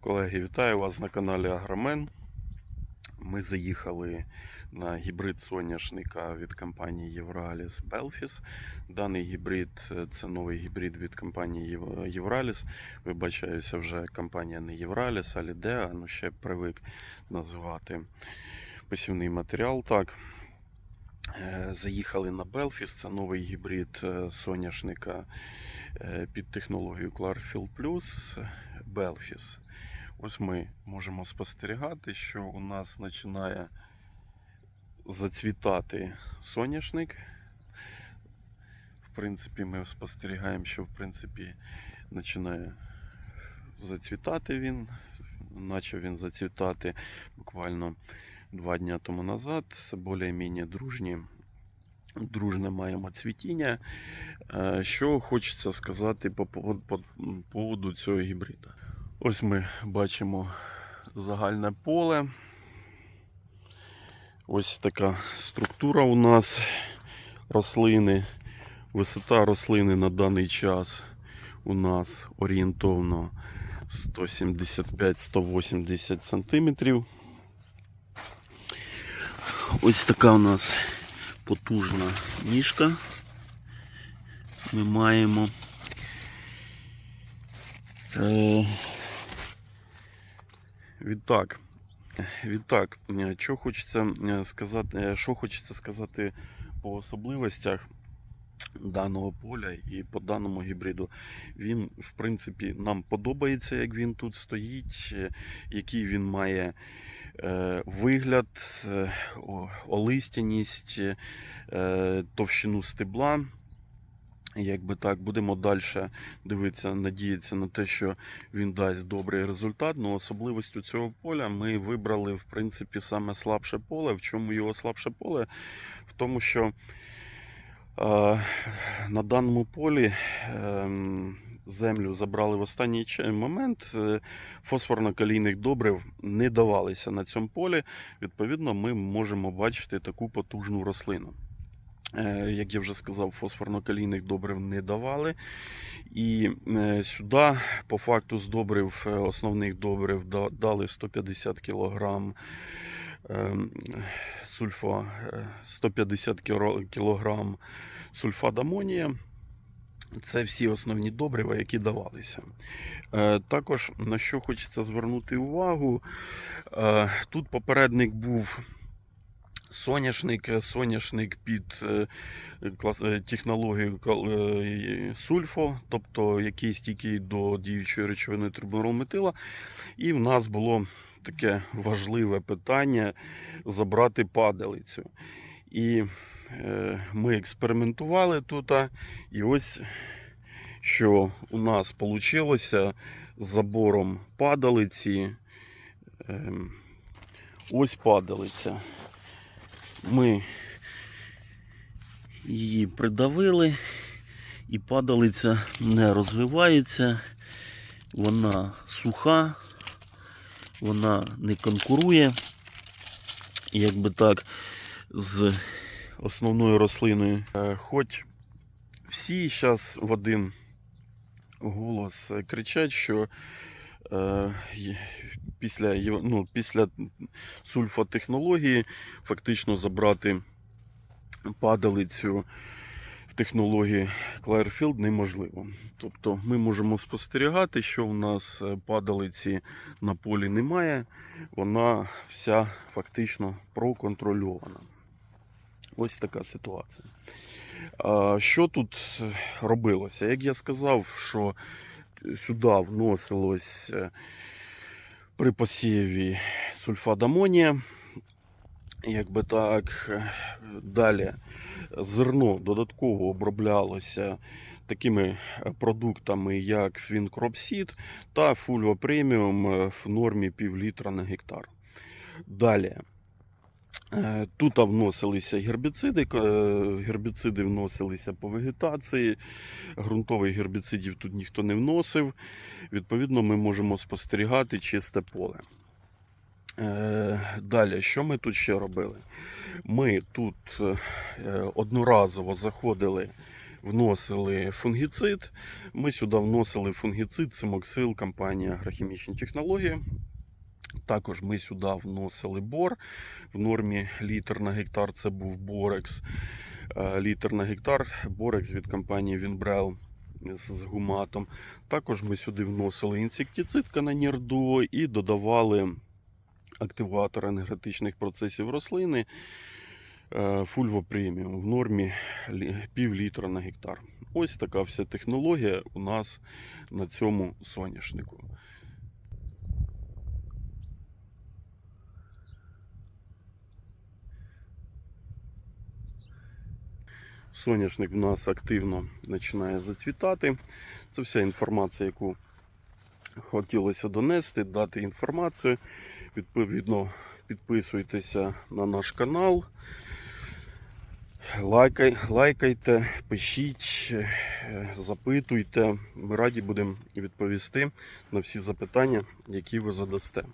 Колеги, вітаю вас на каналі Агромен. Ми заїхали на гібрид соняшника від компанії Євраліс Белфіс. Даний гібрид е, це новий гібрид від компанії Єв- Євраліс. Вибачаюся, вже компанія не Євраліс, а Лідеа, ну ще привик називати посівний матеріал так. Е, Заїхали на Белфіс, це новий гібрид е, соняшника е, під технологію Clarfield Plus Belfis. Ось ми можемо спостерігати, що у нас починає зацвітати соняшник. В принципі, ми спостерігаємо, що в принципі починає зацвітати він. Почав він зацвітати буквально два дні тому назад. Більш-менш дружні. Дружне маємо цвітіння. Е, Що хочеться сказати по поводу, по поводу цього гібрида. Ось ми бачимо загальне поле. Ось така структура у нас рослини. Висота рослини на даний час у нас орієнтовно 175-180 см. Ось така у нас потужна ніжка. Ми маємо. Е, Відтак. Відтак, що хочеться е, сказати, е, що хочеться сказати по особливостях даного поля і по даному гібриду. Він, в принципі, нам подобається, як він тут стоїть, е, який він має вигляд, е, олистяність, е, товщину стебла. Якби так, будемо далі дивитися, надіятися на те, що він дасть добрий результат. Ну, особливістю цього поля ми вибрали, в принципі, саме слабше поле. В чому його слабше поле? В тому, що е, на даному полі е, землю забрали в останній момент. Е, Фосфорно-калійних добрив не давалися на цьому полі. Відповідно, ми можемо бачити таку потужну рослину. Е, Як я вже сказав, фосфорно-калійних добрив не давали. І е, сюди, по факту, з добрив, основних добрив дали 150 кг сульфа, е, 150 кг сульфат амонія. Це всі основні добрива, які давалися. Е, Також на що хочеться звернути увагу, е, тут попередник був соняшник, соняшник під е, технологією сульфо, тобто який стійкий до діючої речовини трибурометила. І в нас було таке важливе питання забрати падалицю. І е, ми експериментували тут, і ось що у нас вийшло з забором падалиці. Ем, ось падалиця. Ми її придавили, і падалиця не розвивається, вона суха, вона не конкурує, якби так, з основною рослиною. Е, Хоч всі зараз в один голос кричать, що е, після, ну, після сульфотехнології фактично забрати падалицю в технології Clearfield неможливо. Тобто ми можемо спостерігати, що у нас е, падалиці на полі немає, вона вся фактично проконтрольована. Ось така ситуація. Що тут е, робилося? Як я сказав, що сюди вносилось е, при посіві сульфат амонія. Якби так, е, далі зерно додатково оброблялося такими е, продуктами, як Фінкропсід та Фульва Преміум е, в нормі пів літра на гектар. Далі. Е, Тут вносилися гербіциди, е, гербіциди вносилися по вегетації, ґрунтових гербіцидів тут ніхто не вносив. Відповідно, ми можемо спостерігати чисте поле. Е, Далі, що ми тут ще робили? Ми тут одноразово заходили вносили фунгіцид. Ми сюди вносили фунгіцид, цимоксил, компанія Агрохімічні технології. Також ми сюди вносили бор. В нормі літр на гектар це був борекс. Е, Літр на гектар борекс від компанії Вінбрел з гуматом. Також ми сюди вносили інсектицид кананірдо і додавали активатор енергетичних процесів рослини е, Фульво преміум в нормі пів літра на гектар. Ось така вся технологія у нас на цьому соняшнику. Соняшник в нас активно починає зацвітати. Це вся інформація, яку хотілося донести, дати інформацію. Відповідно, підписуйтеся на наш канал. Лайкай, лайкайте, пишіть, е, запитуйте. Ми раді будемо відповісти на всі запитання, які ви задасте.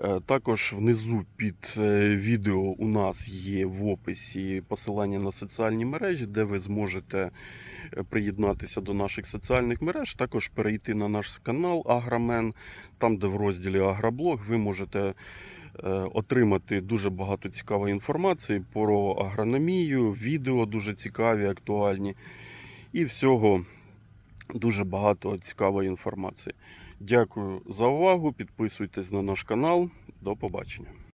Е, Також внизу під е, відео у нас є в описі посилання на соціальні мережі, де ви зможете е, приєднатися до наших соціальних мереж, також перейти на наш канал Агромен, там, де в розділі Агроблог, ви можете отримати дуже багато цікавої інформації про агрономію, відео дуже цікаві, актуальні. І всього дуже багато цікавої інформації. Дякую за увагу. Підписуйтесь на наш канал. До побачення.